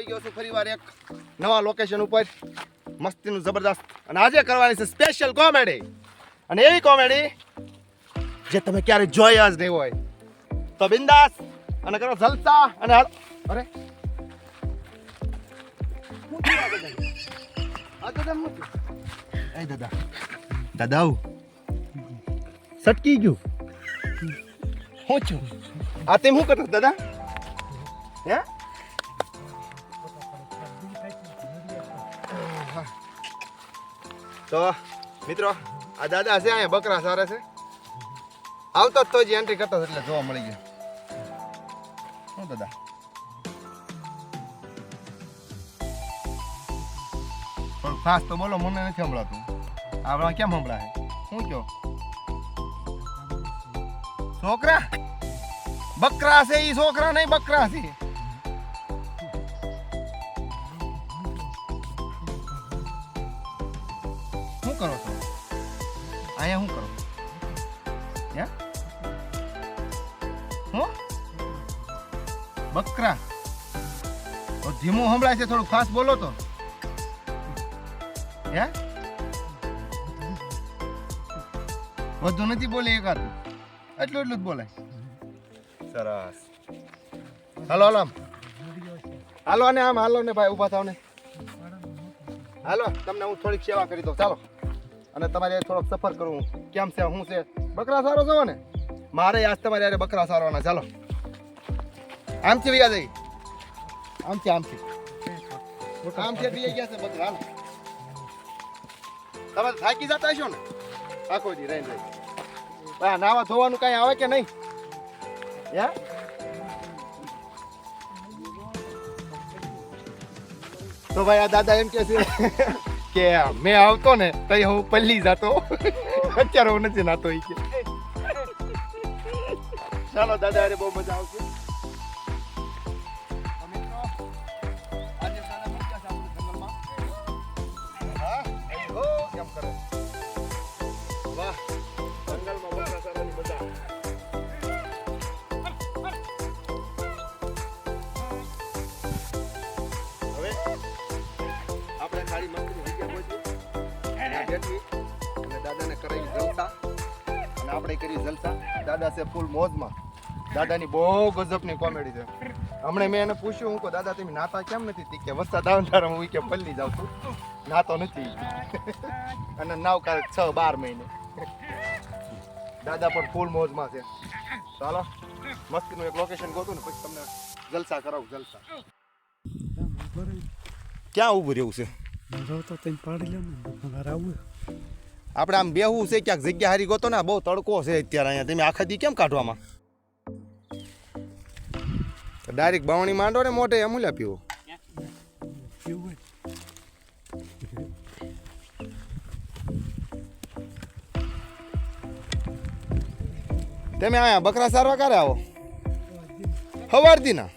આવી ગયો છું. ફરીવાર એક નવા લોકેશન ઉપર મસ્તીનું જબરદસ્ત. અને આજે કરવાની છે સ્પેશિયલ કોમેડી અને એવી કોમેડી જે તમે ક્યારે જોયા જ નહીં હોય. તો બિંદાસ અને કરો જલસા અને અરે. દાદા દાદા. સટકી ગયું. હું છું. આ તેમ શું કરતો દાદા? હે? તો મિત્રો, આ દાદા છે, અહીંયા બકરા સારા છે. આવતો તો જ એન્ટ્રી કરતો એટલે જોવા મળી ગયો. શું દાદા? પણ ખાસ તો બોલો, મને નથી સંભળાતું. આપણા કેમ સંભળાય? શું કયો છોકરા? બકરા છે એ છોકરા નહીં, બકરા છે. હે હું? બકરા. ધીમું સંભળાય છે થોડું ફાસ્ટ બોલો તો. હે? વધુ નથી બોલે એકાતું એટલું એટલું જ બોલાય. સરસ. હાલો હાલો આમ. હાલો ને આમ હાલો ને ભાઈ ઊભા થાવ ને. હાલો તમને હું થોડીક સેવા કરી દઉં. ચાલો. અને તમારે થોડોક સફર કરવું કેમ છે શું છે? બકરા સારો છો ને મારે આજ તમારે યારે બકરા સારવાના, ચાલો. આમથી વ્યા જઈ આમથી આમથી. આમથી બી ગયા છે બકરા તમે થાકી જતા નાવા ધોવાનું કઈ આવે કે નહીં? હે? તો ભાઈ આ દાદા એમ કે છે કે મેં આવતો ને તો હું પલ્લી જતો. અત્યારે હું નથી નાતો ઈ કે. ચાલો દાદા અરે બહુ મજા આવશે. મિત્રો, આપણે ખાલી જગ્યા પહોંચી કરાવી જલસા. અને આપણે કરી જલસા. દાદા છે ફૂલ મોજમાં. દાદાની બહુ ગજબની કોમેડી છે. હમણાં મેં એને પૂછ્યું હું કહું દાદા તમે નાતા કેમ નથી? તી કે વરસાદ આવે ત્યારે હું કે પલ્લી જાઉં છું. નાતો નથી અને નાવ કાલે છ બાર મહિને. દાદા પણ ફૂલ મોજમાં છે. ચાલો મસ્તીનું એક લોકેશન ગોતું ને પછી તમને જલસા કરાવું જલસા. ક્યાં ઊભું રહેવું છે? પાડી લે ને આપણે આમ બેહવું છે ક્યાંક જગ્યા હારી ગોતો ને બહુ તડકો છે અત્યારે અહીંયા. તમે આખા દી કેમ કાઢવામાં? ડાયરેક્ટ બાવણી માંડો ને મોઢે એમ લે પીવો. તમે અહીંયા બકરા સારવા ક્યારે આવો? સવારથી ના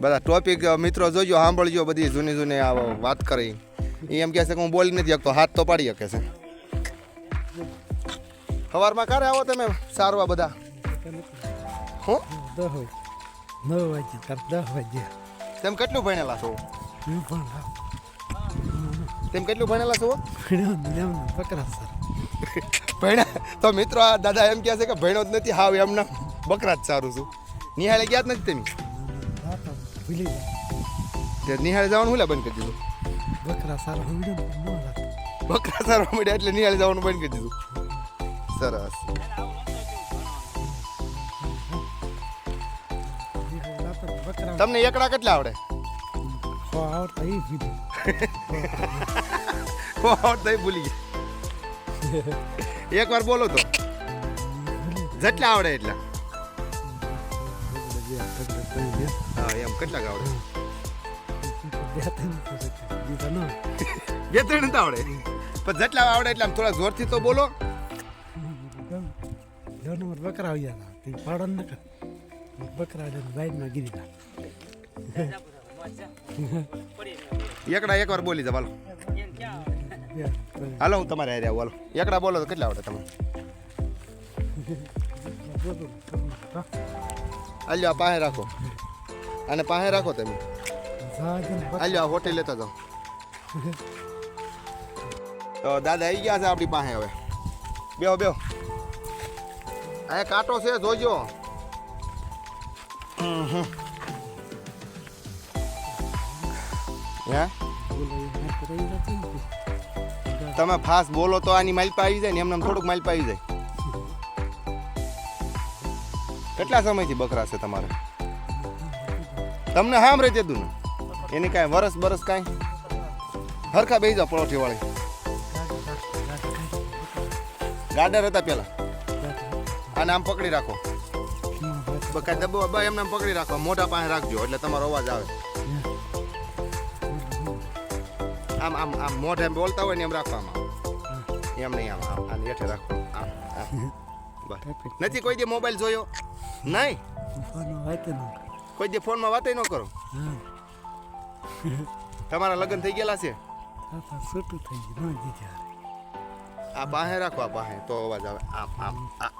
બધા ટોપિક મિત્રો જોજો, સાંભળજો, બધી જૂની જૂની વાત કરી. એમ કહે કે હું બોલી નથી શકતો, હાથ તો પાડી શકે છે. સવારમાં ક્યારે આવો તમે સારવા બધા? હું? નવ વાગે દસ વાગે તેમ કેટલું ભણેલા છો? હું તેમ કેટલું ભણેલા છો? ભણ્યો? બકરા સર ભણ્યા તો મિત્રો આ દાદા એમ કહે છે કે ભણ્યો જ નથી હાવ એમના બકરા જ સારું છું. નિહાળે ગયા જ નથી તમે? ભૂલી ગયા નિહાળે જવાનું હું લે બંધ કરી દીધું? બકરા સારા બકરા સારા મળ્યા એટલે નિહાળે જવાનું બંધ કરી દીધું. સરસ તમને એકડા કેટલા આવડે? ખો આવડતા એ કીધું બહુ આવડતા એ ભૂલી ગયા. એકવાર બોલો તો. જેટલા આવડે એટલા. હા એમ કેટલા આવડે? બે ત્રણ નથી આવડે. પણ જેટલા આવડે એટલે આમ થોડા જોરથી તો બોલો. નંબર બકરા આવી ગયા તે પાડો ન કર બકરા વાઈડમાં ગીરી તા એકડા એકવાર બોલી જાવ હાલો હાલો હું તમારે હારે આવું હાલો એકડા બોલો તો કેટલા આવડે તમે હાલ્યો આ પાસે રાખો અને પાસે રાખો તમે હાલ્યો આ હોટેલ લેતા જાઓ તો દાદા આવી ગયા છે આપણી પાસે હવે બેહો બેહો અહીંયા કાંટો છે, જોજો. તમે ફાસ્ટ બોલો તો આની માઇલ આવી જાય ને એમને થોડુંક માઇલ આવી જાય. કેટલા સમયથી બકરા છે તમારે? તમને હામ રહી ને એની કાંઈ વરસ બરસ કાંઈ? હરખા બેસી જાઓ પલોઠી વાળી ગાડર હતા પેલા. આને આમ પકડી રાખો. બકા દબો બ એમને પકડી રાખો. મોઢા પાસે રાખજો એટલે તમારો અવાજ આવે. આમ આમ આમ મોઢે બોલતા હોય ને એમ રાખવામાં. એમ નહીં આમ આમ આને હેઠે રાખો. આમ આમ. નથી કોઈ દે મોબાઈલ જોયો? નહીં? કોઈ દે ફોનમાં વાતે ન કરો? તમારા લગ્ન થઈ ગયેલા છે? છૂટું થઈ ગયું. આ બાહે રાખો આ બાહે. તો અવાજ આવે. આમ આમ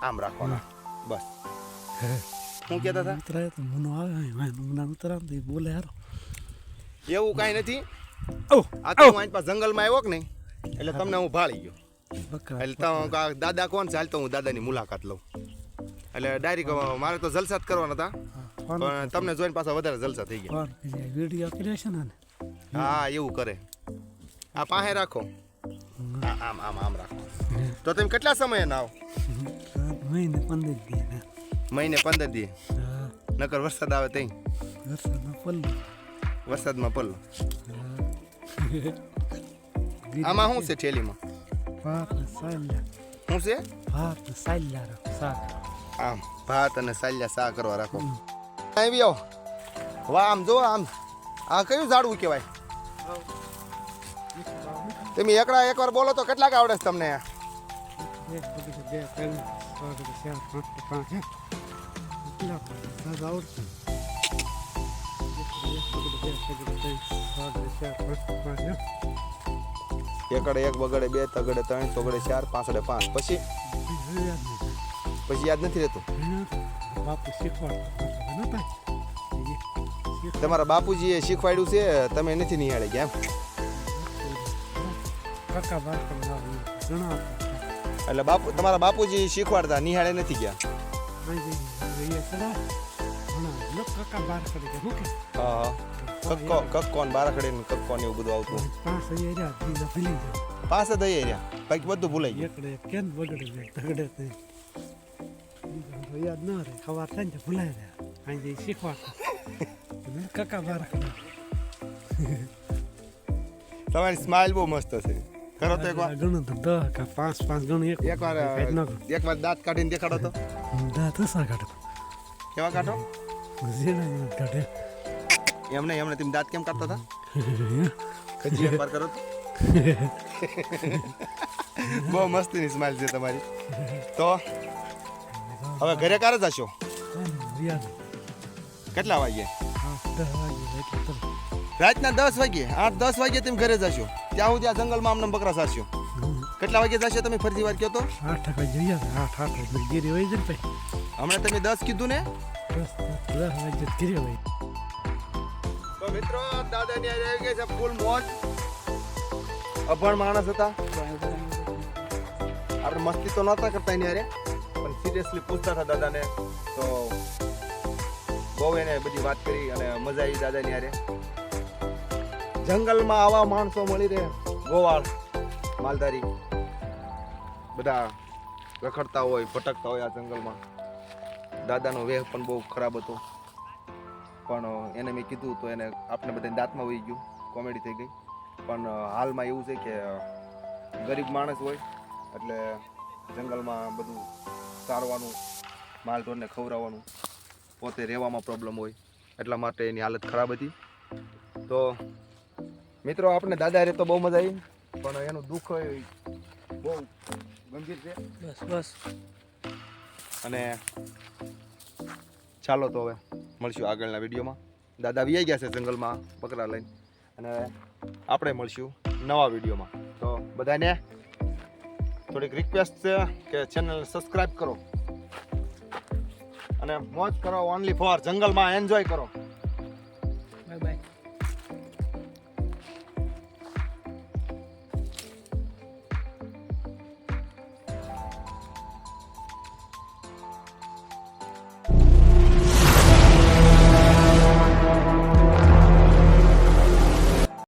આમ રાખવાનો. બસ. શું કહેતા હતા? ઉતરાય તો મનો આવે મના ઉતરાય તો બોલે હારો. એવું કાંઈ નથી? આ તો હું પાસે જંગલમાં આવ્યો કે નહીં? એટલે તમને હું ભાળી ગયો. એટલે તો દાદા કોણ છે? હાલ તો હું દાદાની મુલાકાત લઉં. એટલે ડાયરેક્ટ મારે તો જલસા જ કરવાના હતા. પણ તમને જોઈને પાછા વધારે જલસા થઈ ગયા. વીડિયો કર્યો છે ને હા એવું કરે. આ પાસે રાખો. આમ આમ આમ રાખો. તો તમે કેટલા સમયે નાવ? મહિને પંદર દી મહિને પંદર દી. નકર વરસાદ આવે તઈ? પલ્લો. વરસાદમાં પલ્લો. આમાં શું છે ઠેલીમાં ભાત ને સાલ્યા શું છે? ભાત ને સાલ્યા રાખો શાક. આમ ભાત અને સાલ્યા સા કરવા રાખો. આવી આવો. વાહ આમ જો આમ. આ કયું ઝાડવું કહેવાય? તમે એકડા એકવાર બોલો તો કેટલાક આવડે છે તમને એકડે એક બગડે બે તગડે ત્રણ ચોગડે ચાર પાંચડે પાંચ. પછી. પછી યાદ નથી રહેતું. તમારા બાપુજીએ શીખવાડ્યું છે તમે નથી નિહાળે ગયા એમ. એટલે બાપુ તમારા બાપુજી શીખવાડતા નિહાળે નથી ગયા. કક્કો કક્કો ને બારાખડે ને કક્કો ને એવું બધું આવતું. પાસે દઈ રહ્યા બાકી બધું ભૂલાઈ ગયું. કેમ બગડે જાય તગડે તે બીજા તો યાદ ન રહે ખબર થાય ને ભૂલાઈ જાય. અહીં શીખવાડતા. અને કાકા તમારી સ્માઇલ બહુ મસ્ત છે. કરો તો એકવાર ઘણું તો કા પાંચ પાંચ ગણું એક. એકવાર એકવાર દાંત કાઢીને દેખાડો તો. દાંત સા કાઢો? કેવા કાઢો? ઝીણા દાંત કાઢે. એમને એમને તમે દાંત કેમ કાઢતા હતા? કજી એકવાર કરો તો. બહુ મસ્તીની સ્માઇલ છે તમારી. તો હવે ઘરે ક્યારે જશો? કેટલા વાગે હા રાતના દસ વાગે આઠ દસ વાગે તમે ઘરે જશો. ત્યાં સુધી આ જંગલમાં આમને બકરા સારશો કેટલા વાગે જશો તમે? ફરીથી વાર કહો તો. આઠ વાગે જઈએ. આઠ આઠ વાગે ગીરી હોય છે ને ભાઈ હમણાં તમે દસ કીધું ને? દસ વાગે ગીરી હોય. તો મિત્રો દાદાની આવી ગઈ છે ફૂલ મોજ. અભણ માણસ હતા. આપણે મસ્તી તો નહોતા કરતા એની અરે પણ સિરિયસલી પૂછતા હતા દાદાને. તો બહુ એને બધી વાત કરી અને મજા આવી દાદાની હારે. જંગલમાં આવા માણસો મળી રહે. ગોવાળ, માલધારી. બધા રખડતા હોય, ભટકતા હોય આ જંગલમાં. દાદાનો વેહ પણ બહુ ખરાબ હતો. પણ એને મેં કીધું તો એને આપણે બધાને દાંતમાં વહી ગયું. કોમેડી થઈ ગઈ. પણ હાલમાં એવું છે કે ગરીબ માણસ હોય, એટલે જંગલમાં બધું સારવાનું માલ ઢોરને ખવડાવવાનું, પોતે રહેવામાં પ્રોબ્લેમ હોય. એટલા માટે એની હાલત ખરાબ હતી. તો મિત્રો આપણે દાદા રે તો બહુ મજા આવી. પણ એનું દુઃખ હોય બહુ ગંભીર છે. બસ બસ. અને ચાલો તો હવે મળશું આગળના વિડીયોમાં. દાદા વી ગયા છે જંગલમાં પકડા લઈને. અને આપણે મળશું નવા વિડીયોમાં. તો બધાને થોડીક રિક્વેસ્ટ છે કે ચેનલ સબસ્ક્રાઈબ કરો. અને મોજ કરો ઓનલી ફોર જંગલમાં એન્જોય કરો.